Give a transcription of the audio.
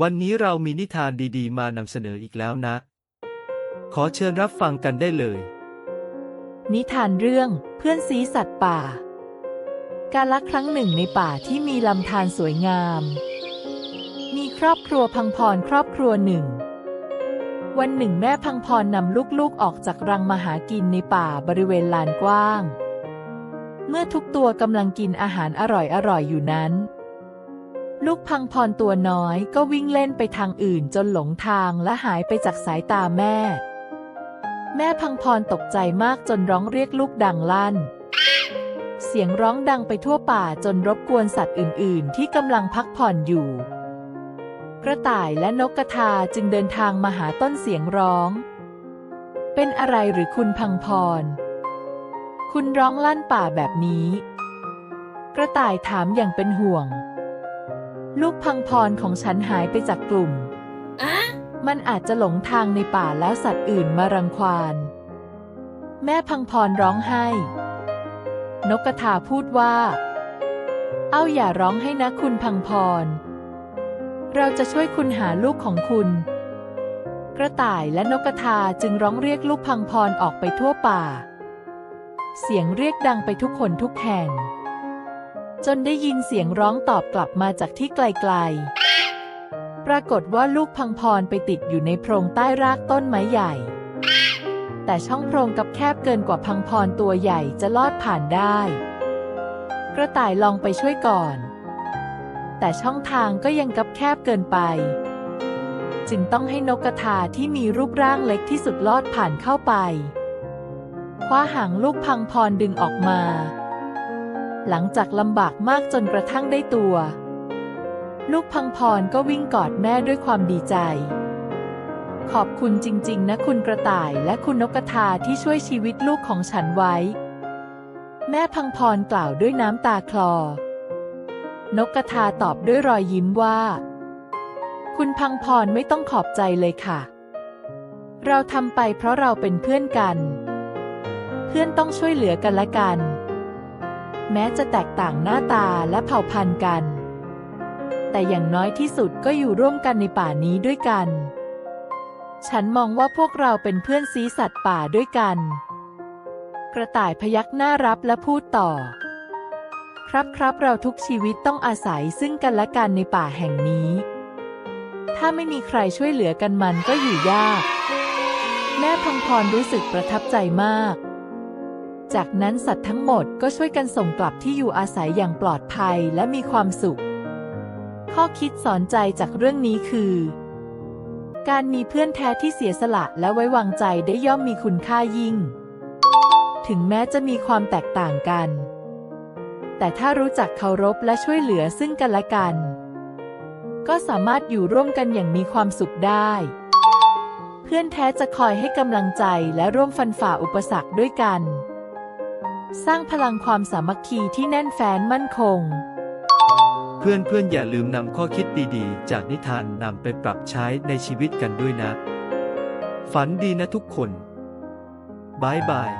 วันนี้เรามีนิทานดีๆ มานำเสนออีกแล้วนะ ขอเชิญรับฟังกันได้เลย นิทานเรื่องเพื่อนซีสัตว์ป่า การละครั้งหนึ่งในป่าที่มีลำธารสวยงาม มีครอบครัวพังพรครอบครัวหนึ่ง วันหนึ่งแม่พังพรนำลูกๆออกจากรังมาหากินในป่าบริเวณลานกว้าง เมื่อทุกตัวกำลังกินอาหารอร่อยๆอยู่นั้น ลูกพังพรตัวน้อยก็วิ่งเล่นไปทางอื่นจนหลงทางและหายไปจากสายตาแม่ แม่พังพรตกใจมากจนร้องเรียกลูกดังลั่น เสียงร้องดังไปทั่วป่าจนรบกวนสัตว์อื่น ๆ ที่กำลังพักผ่อนอยู่ กระต่ายและนกกระทาจึงเดินทางมาหาต้นเสียงร้อง เป็นอะไรหรือคุณพังพร คุณร้องลั่นป่าแบบนี้ กระต่ายถามอย่างเป็นห่วง ลูกพังพรของฉันหายไปจากกลุ่มมันอาจจะหลงทางในป่าแล้วสัตว์อื่นมารังควาน แม่พังพรร้องไห้ นกกระทาพูดว่า เอ้าอย่าร้องให้นะคุณพังพร เราจะช่วยคุณหาลูกของคุณ กระต่ายและนกกระทาจึงร้องเรียกลูกพังพรออกไปทั่วป่า เสียงเรียกดังไปทุกคนทุกแห่ง จนได้ยินเสียงร้องตอบกลับมาจากที่ไกลๆ ปรากฏว่าลูกพังพรไปติดอยู่ในโพรงใต้รากต้นไม้ใหญ่ แต่ช่องโพรงกับแคบเกินกว่าพังพรตัวใหญ่จะลอดผ่านได้ กระต่ายลองไปช่วยก่อน แต่ช่องทางก็ยังกับแคบเกินไป จึงต้องให้นกกระทาที่มีรูปร่างเล็กที่สุดลอดผ่านเข้าไปคว้าหางลูกพังพรดึงออกมา หลังจากลำบากมากจนกระทั่งได้ตัว ลูกพังพรก็วิ่งกอดแม่ด้วยความดีใจ ขอบคุณจริง ๆ นะคุณกระต่ายและคุณนกกระทาที่ช่วยชีวิตลูกของฉันไว้ แม่พังพรกล่าวด้วยน้ำตาคลอ นกกระทาตอบด้วยรอยยิ้มว่า คุณพังพรไม่ต้องขอบใจเลยค่ะ เราทำไปเพราะเราเป็นเพื่อนกัน เพื่อนต้องช่วยเหลือกันและกัน แม้จะแตกต่างหน้าตาและเผ่าพันธุ์กัน แต่อย่างน้อยที่สุดก็อยู่ร่วมกันในป่านี้ด้วยกัน ฉันมองว่าพวกเราเป็นเพื่อนซีสัตว์ป่าด้วยกัน กระต่ายพยักหน้ารับและพูดต่อ ครับครับเราทุกชีวิตต้องอาศัยซึ่งกันและกันในป่าแห่งนี้ ถ้าไม่มีใครช่วยเหลือกันมันก็อยู่ยาก แม่พังพรรู้สึกประทับใจมาก จากนั้นสัตว์ทั้งหมดก็ช่วยกันส่งกลับที่อยู่อาศัยอย่างปลอดภัยและมีความสุข ข้อคิดสอนใจจากเรื่องนี้คือ การมีเพื่อนแท้ที่เสียสละและไว้วางใจได้ย่อมมีคุณค่ายิ่ง ถึงแม้จะมีความแตกต่างกัน แต่ถ้ารู้จักเคารพและช่วยเหลือซึ่งกันและกัน ก็สามารถอยู่ร่วมกันอย่างมีความสุขได้เพื่อนแท้จะคอยให้กำลังใจและร่วมฟันฝ่าอุปสรรคด้วยกัน สร้างพลังความสามัคคีที่แน่นแฟ้นมั่นคง เพื่อนๆอย่าลืมนำข้อคิดดีๆ จากนิทานนำไปปรับใช้ในชีวิตกันด้วยนะ ฝันดีนะทุกคนบายบาย